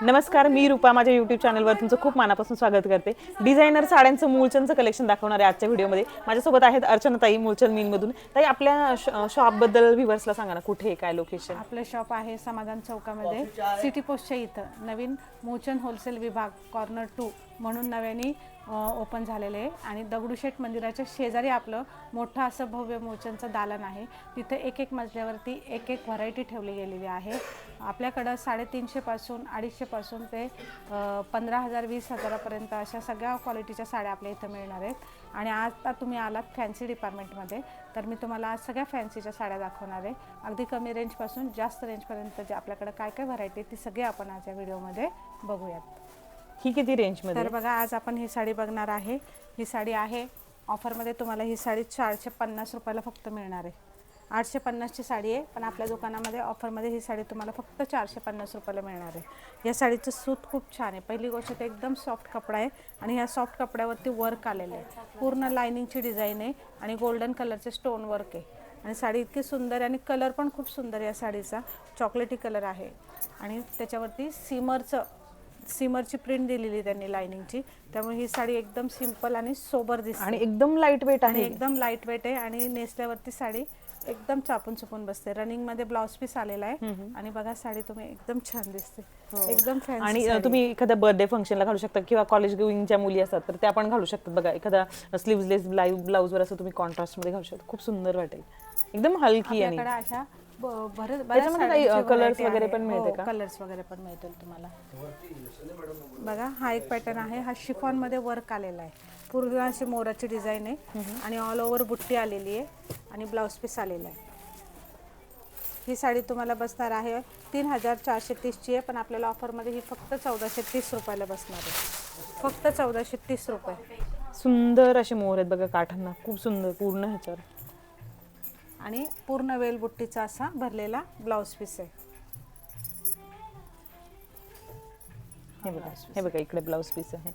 नमस्कार मी रूपा माझ्या युट्यूब चॅनलवर तुमचं खूप मनापासून स्वागत करते. डिझायनर साड्यांचं मूळचंदचं कलेक्शन दाखवणार आहे आजच्या व्हिडिओमध्ये माझ्यासोबत आहेत अर्चनाताई मूळचंद मीनमधून. ताई आपल्या श- शॉपबद्दल व्ह्युअर्सला सांगा ना कुठे आहे, काय लोकेशन आपलं शॉप आहे समाधान चौकामध्ये. सिटी पोस्टच्या इथं. नवीन मोचन होलसेल विभाग कॉर्नर टू म्हणून नव्याने ओपन झालेले आहे. आणि दगडूशेठ मंदिराच्या शेजारी आपलं मोठं असं भव्य मोचनचं दालन आहे. तिथं एक एक मजल्यावरती एक एक व्हरायटी ठेवली गेलेली आहे. आपल्याकडं साडेतीनशेपासून अडीचशेपासून ते पंधरा हजार वीस हजारापर्यंत अशा सगळ्या क्वालिटीच्या साड्या आपल्या इथं मिळणार आहेत. आणि आता तुम्ही आलात फॅन्सी डिपार्टमेंटमध्ये तर मी तुम्हाला आज सगळ्या फॅन्सीच्या साड्या दाखवणार आहे. अगदी कमी रेंजपासून जास्त रेंजपर्यंत जे आपल्याकडं काय काय व्हरायटी ती सगळी आपण आज या व्हिडिओमध्ये बघूयात. ही किती रेंजमध्ये तर बघा आज आपण ही साडी बघणार आहे. ही साडी आहे. ऑफरमध्ये तुम्हाला ही साडी चारशे पन्नास रुपयाला फक्त मिळणार आहे. आठशे पन्नासची साडी आहे पण आपल्या दुकानामध्ये ऑफरमध्ये ही साडी तुम्हाला फक्त चारशे पन्नास रुपयाला मिळणार आहे. या साडीचं सूत खूप छान आहे. पहिली गोष्ट तर एकदम सॉफ्ट कपडा आहे आणि ह्या सॉफ्ट कपड्यावरती वर्क आलेलं आहे. पूर्ण लायनिंगची डिझाईन आहे आणि गोल्डन कलरचे स्टोन वर्क आहे. आणि साडी इतकी सुंदर आहे आणि कलर पण खूप सुंदर आहे या साडीचा. चॉकलेटी कलर आहे. आणि त्याच्यावरती सिमरचं सिमरची प्रिंट दिलेली आहे त्यांनी लाइनिंगची त्यामुळे ही साडी एकदम सिंपल आणि सोबर दिसते. आणि एकदम लाइट वेट आणि आहे. एकदम लाइट वेट आहे आणि नेसल्यावरती साडी एकदम चापून चुपून बसते. रनिंगमध्ये ब्लाउज पीस आलेला आहे. आणि बघा साडी तुम्ही एकदम छान दिसते. एकदम आणि तुम्ही एखाद्या बर्थडे फंक्शनला घालू शकता किंवा कॉलेज गोईंगच्या मुली असतात तर त्या पण घालू शकतात. बघा एखादा स्लीवलेस ब्लाऊजवर असं तुम्ही कॉन्ट्रास्टमध्ये घालू शकता. खूप सुंदर वाटेल. एकदम हलकी आणि आपल्याकडे अशा ब- बरेच त्याच्यामध्ये काही, अ, colours वगैरे पण मिळते का? कलर्स वगैरे पण मिळतील तुम्हाला. बघा हा एक पॅटर्न आहे. हा शिफॉनमध्ये वर्क आलेला आहे. पूर्ण अशी मोराची डिझाईन आहे. आणि ऑल ओव्हर बुट्टी आलेली आहे आणि ब्लाउज पीस आलेला आहे. ही साडी तुम्हाला बसणार आहे. तीन हजार चारशे तीसची आहे पण आपल्याला ऑफरमध्ये ही फक्त चौदाशे तीस रुपयाला बसणार आहे. फक्त चौदाशे तीस रुपये. सुंदर असे मोर आहेत बघा काठांना. खूप सुंदर पूर्ण ह्याच्यावर. आणि पूर्ण वेल बुट्टीचा असा भरलेला ब्लाउज पीस आहे. हे बघा हे बघा इकडे ब्लाऊज पीस आहे.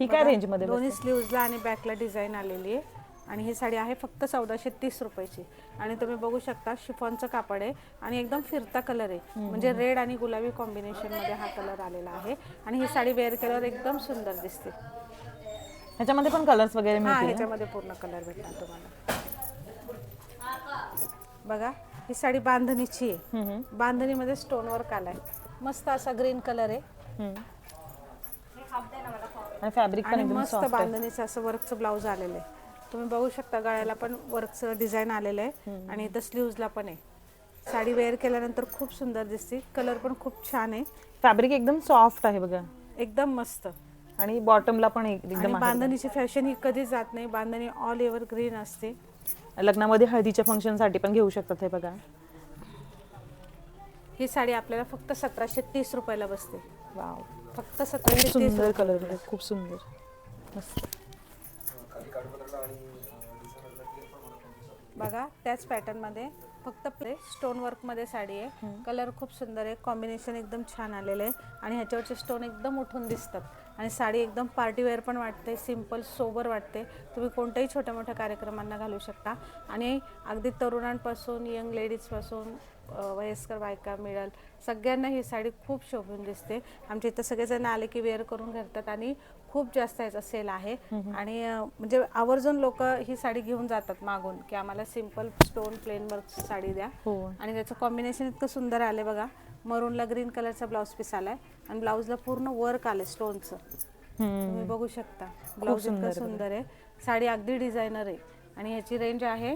ही काय रेंजमध्ये दोन्ही स्लीव्जला आणि बॅकला डिझाईन आलेली आहे. आणि ही साडी आहे फक्त चौदाशे तीस रुपयाची. आणि तुम्ही बघू शकता शिफॉनचं कापड आहे आणि एकदम फिरता कलर आहे. म्हणजे रेड आणि गुलाबी कॉम्बिनेशनमध्ये हा कलर आलेला आहे. आणि ही साडी वेअर केल्यावर एकदम सुंदर दिसते. ह्याच्यामध्ये पण कलर्स वगैरे ह्याच्यामध्ये पूर्ण कलर भेटणार तुम्हाला. बघा ही साडी बांधणीची आहे. बांधणीमध्ये स्टोन वर्क आलाय. मस्त असा ग्रीन कलर आहे. आणि फॅब्रिक पण एकदम मस्त सॉफ्ट आहे. बांधणीचं असं वर्कचं ब्लाऊज आलेलं आहे. तुम्ही बघू शकता गळ्याला पण वर्कचं डिझाईन आलेलं आहे. आणि इथं स्लीव्जला पण आहे. साडी वेअर केल्यानंतर खूप सुंदर दिसते. कलर पण खूप छान आहे. फॅब्रिक एकदम सॉफ्ट आहे बघा. एकदम मस्त. आणि बॉटमला पण एकदम. बांधणीची फॅशन ही कधी जात नाही. बांधणी ऑल एव्हर ग्रीन असते. लग्नामध्ये हळदीच्या फंक्शनसाठी पण घेऊ शकतात हे बघा. ही साडी आपल्याला फक्त सतराशे तीस रुपयाला बसते. वाव. फक्त सतराशे तीस सुंदर कलर खूप सुंदर. मस्त. बघा त्याच पॅटर्नमध्ये फक्त स्टोन वर्कमध्ये साडी आहे. कलर खूप सुंदर आहे. कॉम्बिनेशन एकदम छान आलेलं आहे. आणि ह्याच्यावरचे स्टोन एकदम उठून दिसतात. आणि साडी एकदम पार्टी वेअर पण वाटते सिंपल सोबर वाटते. तुम्ही कोणत्याही छोट्या मोठ्या कार्यक्रमांना घालू शकता. आणि अगदी तरुणांपासून यंग लेडीजपासून वयस्कर बायका मिळेल सगळ्यांना ही साडी खूप शोभून दिसते. आमच्या इथं सगळेजण आले की वेअर करून घालतात आणि खूप जास्त याचा सेल आहे. आणि म्हणजे आवर्जून लोक ही साडी घेऊन जातात मागून की आम्हाला simple stone plain work sari द्या. हो. आणि त्याचं कॉम्बिनेशन इतकं सुंदर आले बघा. मरूनला ग्रीन कलरचा ब्लाऊज पीस आलाय. आणि ब्लाऊजला पूर्ण वर्क आले स्टोनचं. तुम्ही बघू शकता. ब्लाऊज इतकं सुंदर आहे साडी अगदी डिझायनर आहे. आणि ह्याची रेंज आहे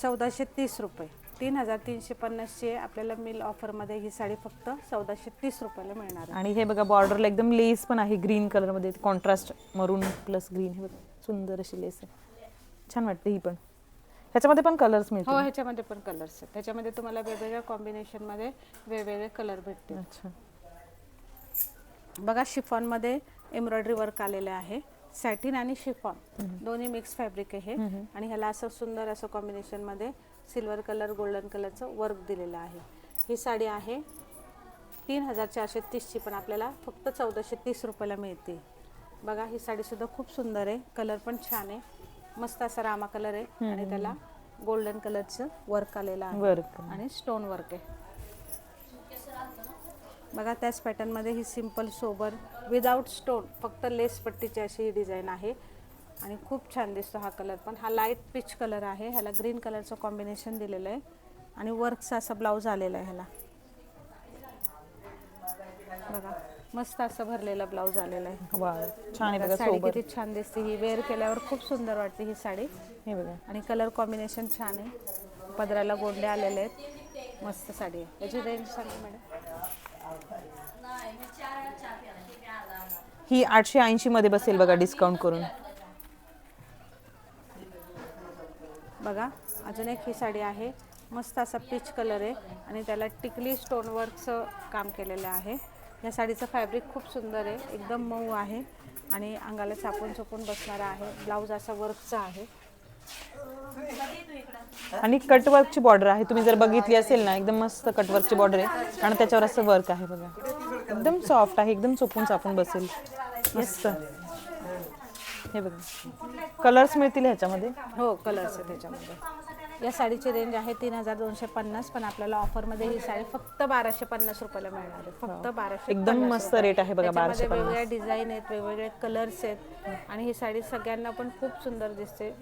चौदाशे तीस रुपये. तीन हजार तीनशे पन्नासची. आपल्याला मिल ऑफरमध्ये ही साडी फक्त चौदाशे तीस रुपयाला मिळणार आणि हे बघा बॉर्डरला एकदम लेस पण आहे ग्रीन कलरमध्ये. कॉन्ट्रास्ट मरून प्लस ग्रीन हे बघा सुंदर अशी लेस आहे. छान वाटते ही पण. ह्याच्यामध्ये पण कलर्स हो ह्याच्यामध्ये पण कलर्स आहेत. त्याच्यामध्ये तुम्हाला वेगवेगळ्या कॉम्बिनेशनमध्ये वेगवेगळे कलर भेटतील. अच्छा. बघा शिफॉनमध्ये एम्ब्रॉयडरी वर्क आलेलं आहे. सॅटिन आणि शिफॉन. दोन्ही मिक्स फॅब्रिक आहे. हे आणि ह्याला असं सुंदर असं कॉम्बिनेशनमध्ये सिल्वर कलर गोल्डन कलरचं वर्क दिलेलं आहे. ही साडी आहे. तीन हजार चारशे तीसची पण आपल्याला फक्त चौदाशे तीस रुपयाला मिळते. बघा ही साडीसुद्धा खूप सुंदर आहे. कलर पण छान आहे. मस्त असा रामा कलर आहे आणि त्याला गोल्डन कलरचं वर्क आलेलं आहे. वर्क आणि स्टोन वर्क आहे. बघा त्याच पॅटर्नमध्ये ही सिंपल सोबर विदाऊट स्टोन फक्त लेस पट्टीची अशी ही डिझाईन आहे. आणि खूप छान दिसतो हा कलर पण. हा लाइट पिच कलर आहे. ह्याला ग्रीन कलरचं कॉम्बिनेशन दिलेलं आहे. आणि वर्कचा असा ब्लाऊज आलेला आहे ह्याला. बघा. मस्त असं भरलेला ब्लाऊज आलेला आहे. वा छान आहे बघा साडी किती छान दिसते. ही वेअर केल्यावर खूप सुंदर वाटते ही साडी. हे बघा. आणि कलर कॉम्बिनेशन छान आहे. पदराला गोंडे आलेले आहेत. मस्त साडी आहे. याची रेंज सांगा मॅडम. ही आठशे ऐंशी मध्ये बसेल बघा डिस्काउंट करून. बघा अजून एक ही साडी आहे. मस्त असा पीच कलर आहे. आणि त्याला टिकली स्टोन वर्कचं काम केलेलं आहे. या साडीचं फॅब्रिक खूप सुंदर आहे. एकदम मऊ आहे. आणि अंगाला चापून चोपून बसणारा आहे. ब्लाऊज असा वर्कचा आहे. आणि कटवर्कची बॉर्डर आहे. तुम्ही जर बघितली असेल ना एकदम मस्त कटवर्कची बॉर्डर आहे. आणि त्याच्यावर असं वर्क आहे बघा. एकदम सॉफ्ट आहे. एकदम चोपून चापून बसेल. मस्त. हे बघा. कलर्स मिळतील ह्याच्यामध्ये? हो कलर्स आहे त्याच्यामध्ये या साडीची रेंज आहे तीन हजार दोनशे पन्नास पण आपल्याला ऑफरमध्ये ही साडी फक्त बाराशे पन्नास रुपयाला मिळणार आहे. फक्त बाराशे एकदम मस्त. रेट आहे बघा बाराशे वेगवेगळ्या डिझाईन आहेत वेगवेगळे कलर्स आहेत. आणि ही साडी सगळ्यांना पण खूप सुंदर दिसते.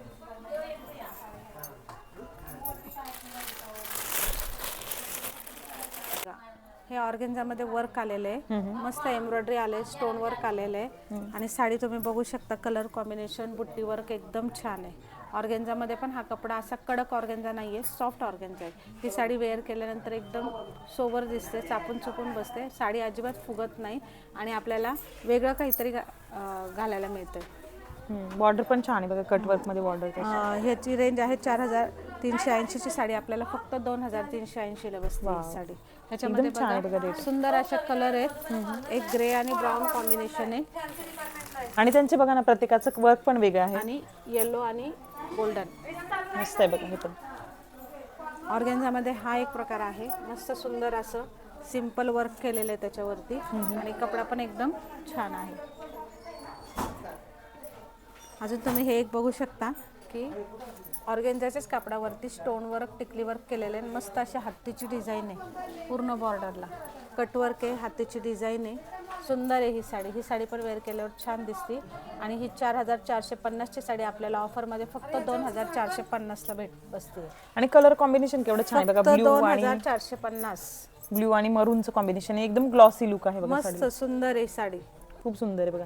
हे ऑर्गेन्झामध्ये वर्क आलेलं आहे. मस्त एम्ब्रॉयडरी आले स्टोन वर्क आलेलं आहे. आणि साडी तुम्ही बघू शकता कलर कॉम्बिनेशन बुट्टी वर्क एकदम छान आहे. ऑर्गेन्झामध्ये पण हा कपडा असा कडक ऑर्गेन्झा नाही आहे सॉफ्ट ऑर्गेन्झा आहे. ही साडी वेअर केल्यानंतर एकदम सोबर दिसते चापून चुपून बसते. साडी अजिबात फुगत नाही आणि आपल्याला वेगळं काहीतरी घालायला मिळतं बॉर्डर पण छान आहे बघा कटवर्कमध्ये बॉर्डर ह्याची रेंज आहे चार हजार तीनशे ऐंशीची साडी आपल्याला फक्त दोन हजार तीनशे ऐंशीला बसते ही साडी. ह्याच्यामध्ये सुंदर अशा कलर आहेत. एक ग्रे आणि ब्राऊन कॉम्बिनेशन आहे. आणि त्यांचे बघा ना प्रत्येकाचं वर्क पण वेगळं आहे. आणि येलो आणि गोल्डन. मस्त आहे बघा हे पण. ऑर्गेन्झामध्ये हा एक प्रकार आहे. मस्त सुंदर असं सिंपल वर्क केलेलं आहे त्याच्यावरती. आणि कपडा पण एकदम छान आहे. अजून तुम्ही हे एक बघू शकता की ऑर्गेन्झाच्याच कापडावरती स्टोन वर्क टिकली वर्क केलेलं आहे. मस्त अशी हत्तीची डिझाईन आहे. पूर्ण बॉर्डरला कटवर्क आहे हातीची डिझाईन आहे. सुंदर आहे ही साडी. ही साडी पण वेअर केल्यावर छान दिसते. आणि ही चार हजार चारशे पन्नासची साडी आपल्याला ऑफरमध्ये फक्त दोन हजार चारशे पन्नासला भेट बसते. आणि कलर कॉम्बिनेशन केवढं छान आहे बघा फक्त ब्ल्यू दोन आणि हजार चारशे पन्नास. ब्ल्यू आणि मरूनचं कॉम्बिनेशन एकदम ग्लॉसी लुक आहे बघा मस्त साडी. सुंदर आहे साडी. खूप सुंदर आहे बघा.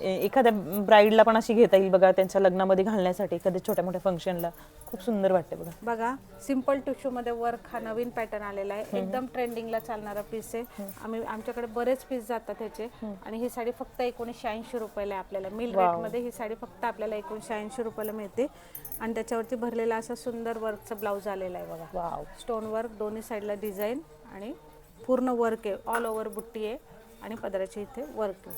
ए- एखाद्या ब्राईडला पण अशी घेता येईल बघा त्यांच्या लग्नामध्ये घालण्यासाठी एखाद्या छोट्या मोठ्या फंक्शनला. खूप सुंदर वाटते बघा. बघा सिंपल टिश्यू मध्ये वर्क हा नवीन पॅटर्न आलेला आहे. एकदम ट्रेंडिंगला चालणारा पीस आहे. आम्ही आमच्याकडे बरेच पीस जातात त्याचे आणि ही साडी फक्त एकोणीसशे ऐंशी रुपयाला आहे आपल्याला. मिल रेटमध्ये ही साडी फक्त आपल्याला एकोणीसशे ऐंशी रुपयाला मिळते. आणि त्याच्यावरती भरलेला असा सुंदर वर्कचा ब्लाऊज आलेला आहे बघा. वाव. स्टोन वर्क दोन्ही साईडला डिझाईन आणि पूर्ण वर्क आहे. ऑल ओव्हर बुट्टी आहे आणि पदराच्या इथे वर्क आहे.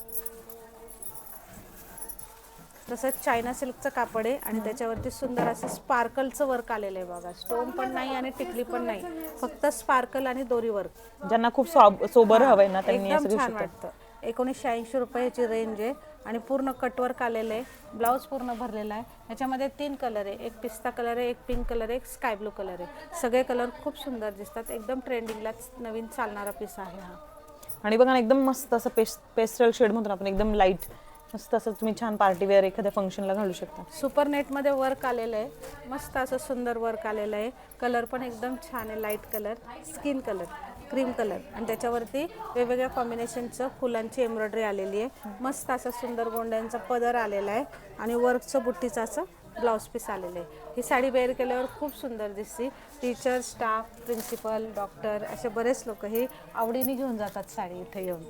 तसंच चायना सिल्कचं कापड आहे आणि त्याच्यावरती सुंदर असं स्पार्कलचं वर्क आलेलं आहे बघा. स्टोन पण नाही आणि टिकली पण नाही. फक्त स्पार्कल आणि दोरी वर्क ज्यांना खूप सॉब- सोबर हवंय ना त्यांनी एकदम छान वाटतं. एकोणीसशे ऐंशी रुपयाची रेंज आहे आणि पूर्ण कटवर्क आलेलं आहे. ब्लाऊज पूर्ण भरलेला आहे. ह्याच्यामध्ये तीन कलर आहे. एक पिस्ता कलर आहे एक पिंक कलर आहे एक स्काय ब्लू कलर आहे. सगळे कलर खूप सुंदर दिसतात. एकदम ट्रेंडिंगलाच नवीन चालणारा पीस आहे हा. आणि बघा एकदम मस्त असं पेस्ट पेस्टल शेड म्हणतो ना आपण एकदम लाइट मस्त असं तुम्ही छान पार्टी वेअर एखाद्या फंक्शनला घालू शकता. सुपर नेटमध्ये वर्क आलेलं आहे. मस्त असं सुंदर वर्क आलेलं आहे. कलर पण एकदम छान आहे light colour skin colour cream colour आणि त्याच्यावरती वेगवेगळ्या कॉम्बिनेशनचं फुलांची एम्ब्रॉयडरी आलेली आहे. मस्त असं सुंदर गोंड्यांचा पदर आलेला आहे. आणि वर्कचं बुट्टीचं असं ब्लाऊज पीस आलेलं आहे. ही साडी वेअर केल्यावर खूप सुंदर दिसते. टीचर स्टाफ प्रिन्सिपल डॉक्टर असे बरेच लोक हे आवडीने घेऊन जातात साडी इथे येऊन.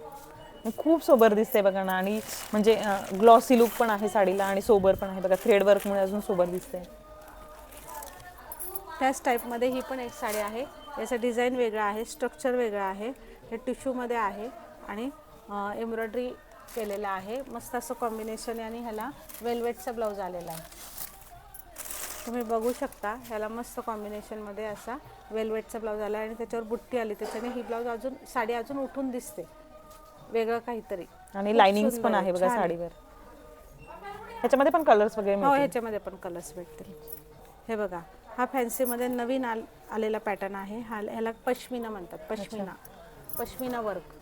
खूप सोबर दिसते बघा ना. आणि म्हणजे ग्लॉसी लुक पण आहे साडीला आणि सोबर पण आहे. बघा थ्रेड वर्कमुळे अजून सोबर दिसते त्याच टाईपमध्ये ही पण एक साडी आहे. याचं डिझाईन वेगळं आहे स्ट्रक्चर वेगळं आहे. हे टिश्यूमध्ये आहे आणि एम्ब्रॉयडरी केलेलं आहे. मस्त असं कॉम्बिनेशन आहे आणि ह्याला वेलवेटचा ब्लाऊज आलेला आहे. तुम्ही बघू शकता ह्याला मस्त कॉम्बिनेशनमध्ये असा वेलवेटचा ब्लाऊज आला आणि त्याच्यावर बुट्टी आली. त्याच्याने ही ब्लाऊज अजून साडी अजून उठून दिसते. वेगळं काहीतरी. आणि लाइनिंग पण आहे बघा साडीवर. ह्याच्यामध्ये पण कलर्स वगैरे हो मिळतील. ह्याच्यामध्ये पण कलर्स भेटतील. हे बघा हा फॅन्सीमध्ये नवीन आल आलेला पॅटर्न आहे. हा ह्याला पश्मिना म्हणतात पश्मिना. पश्मिना वर्क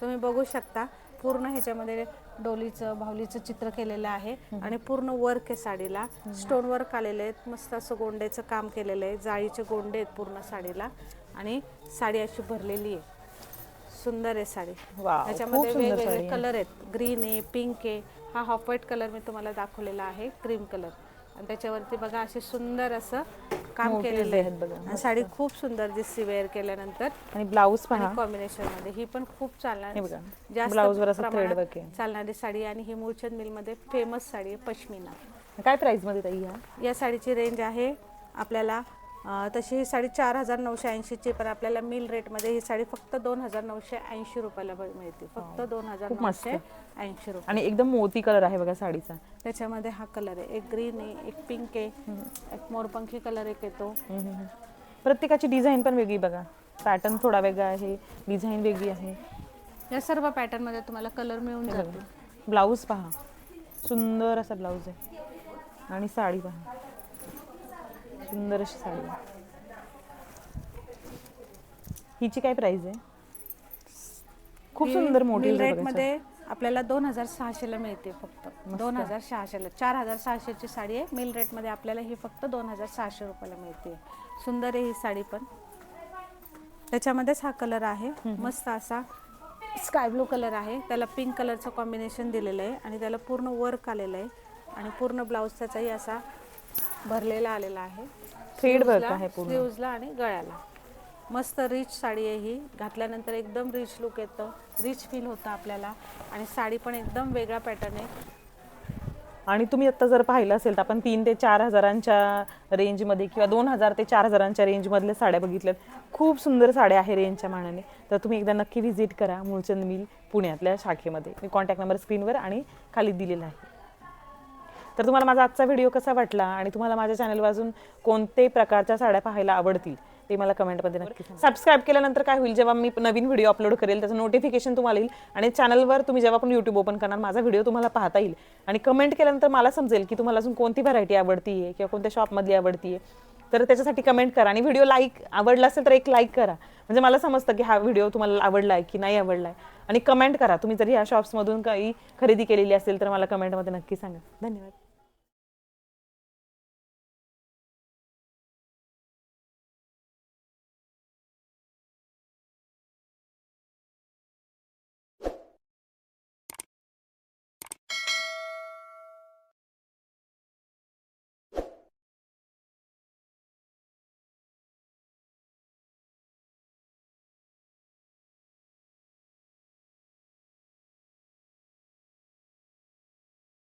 तुम्ही बघू शकता पूर्ण ह्याच्यामध्ये डोलीचं भावलीचं चित्र केलेलं आहे आणि पूर्ण वर्क आहे साडीला. स्टोन वर्क आलेले आहेत. मस्त असं गोंड्याचं काम केलेलं आहे. जाळीचे गोंडे आहेत पूर्ण साडीला. आणि साडी अशी भरलेली आहे. सुंदर आहे साडी. वाव, त्याच्यामध्ये खूप सुंदर साडी वेगवेगळे आहे. कलर आहेत. ग्रीन आहे पिंक आहे. हा हॉफ व्हाईट कलर मी तुम्हाला दाखवलेला आहे क्रीम कलर आणि त्याच्यावरती बघा असे सुंदर असं काम केलेलं आहेत आहे बघा, आणि साडी खूप सुंदर दिसते वेअर केल्यानंतर. आणि ब्लाऊज पहा कॉम्बिनेशनमध्ये. ही पण खूप चालणार हे बघा. जास्त ब्लाऊजवर असं thread प्रमाणात work आहे. चालणारी साडी आणि ही मूळचंद मिलमध्ये फेमस साडी आहे पश्मिना. काय प्राइसमध्ये ताई ह्या? या साडीची रेंज आहे आपल्याला तशी ही साडी चार हजार नऊशे ऐंशीची पण आपल्याला मिल रेटमध्ये ही साडी फक्त दोन हजार नऊशे ऐंशी रुपयाला मिळते. फक्त दोन हजार खूप मस्त. नऊशे ऐंशी रुपये. आणि एकदम मोती कलर आहे बघा साडीचा. त्याच्यामध्ये हा कलर आहे. एक ग्रीन आहे एक पिंक आहे एक मोरपंखी कलर एक येतो. हम्म. प्रत्येकाची डिझाईन पण वेगळी बघा. पॅटर्न थोडा वेगळा आहे डिझाईन वेगळी आहे. या सर्व पॅटर्नमध्ये तुम्हाला कलर मिळून जातो ब्लाऊज पहा. सुंदर असा ब्लाऊज आहे. आणि साडी पहा. सुंदर अशी साडी. हिची काय प्राइस आहे? खूप सुंदर मोठी रेटमध्ये आपल्याला दोन हजार सहाशेला मिळते फक्त. दोन हजार सहाशेला. चार हजार सहाशेची साडी आहे. मिल रेटमध्ये आपल्याला ही फक्त दोन हजार सहाशे रुपयाला मिळते. सुंदर आहे ही साडी पण. त्याच्यामध्येच हा कलर आहे. मस्त असा स्काय ब्लू कलर आहे. त्याला पिंक कलरचं कॉम्बिनेशन दिलेलं आहे. आणि त्याला पूर्ण वर्क आलेलं आहे. आणि पूर्ण ब्लाऊज त्याचाही असा भरलेला आलेला आहे. Thread work आहे पूर्ण. स्लीव्जला आणि गळ्याला. मस्त रिच साडी आहे ही. घातल्यानंतर एकदम रिच लुक येतं. रिच फील होतं आपल्याला. आणि साडी पण एकदम वेगळा पॅटर्न आहे. आणि तुम्ही आता जर पाहिलं असेल तर आपण तीन ते चार हजारांच्या रेंजमध्ये किंवा दोन हजार ते चार हजारांच्या रेंजमधल्या साड्या बघितल्यात. खूप सुंदर साड्या आहे रेंजच्या मानाने. तर तुम्ही एकदा नक्की व्हिजिट करा मूळचंद मिल पुण्यातल्या शाखेमध्ये. मी कॉन्टॅक्ट नंबर स्क्रीनवर आणि खाली दिलेला आहे. तर तुम्हाला माझा आजचा व्हिडिओ कसा वाटला आणि तुम्हाला माझ्या चॅनलवर अजून कोणते प्रकारच्या साड्या पाहायला आवडतील ते मला कमेंटमध्ये नक्की सबस्क्राईब केल्यानंतर काय होईल जेव्हा मी नवीन व्हिडिओ अपलोड करेल त्याचं नोटिफिकेशन तुम्हाला येईल आणि चॅनलवर तुम्ही जेव्हा पण यूट्यूब ओपन करणार माझा व्हिडिओ तुम्हाला पाहता येईल. आणि कमेंट केल्यानंतर मला समजेल की तुम्हाला अजून कोणती व्हरायटी आवडती आहे किंवा कोणत्या शॉपमधली आवडती आहे तर त्याच्यासाठी कमेंट करा आणि व्हिडिओ लाईक आवडला असेल तर एक लाईक करा. म्हणजे मला समजतं की हा व्हिडिओ तुम्हाला आवडला आहे की नाही आवडला आहे आणि कमेंट करा. तुम्ही जरी ह्या शॉप्समधून काही खरेदी केलेली असेल तर मला कमेंटमध्ये नक्की सांगा. धन्यवाद.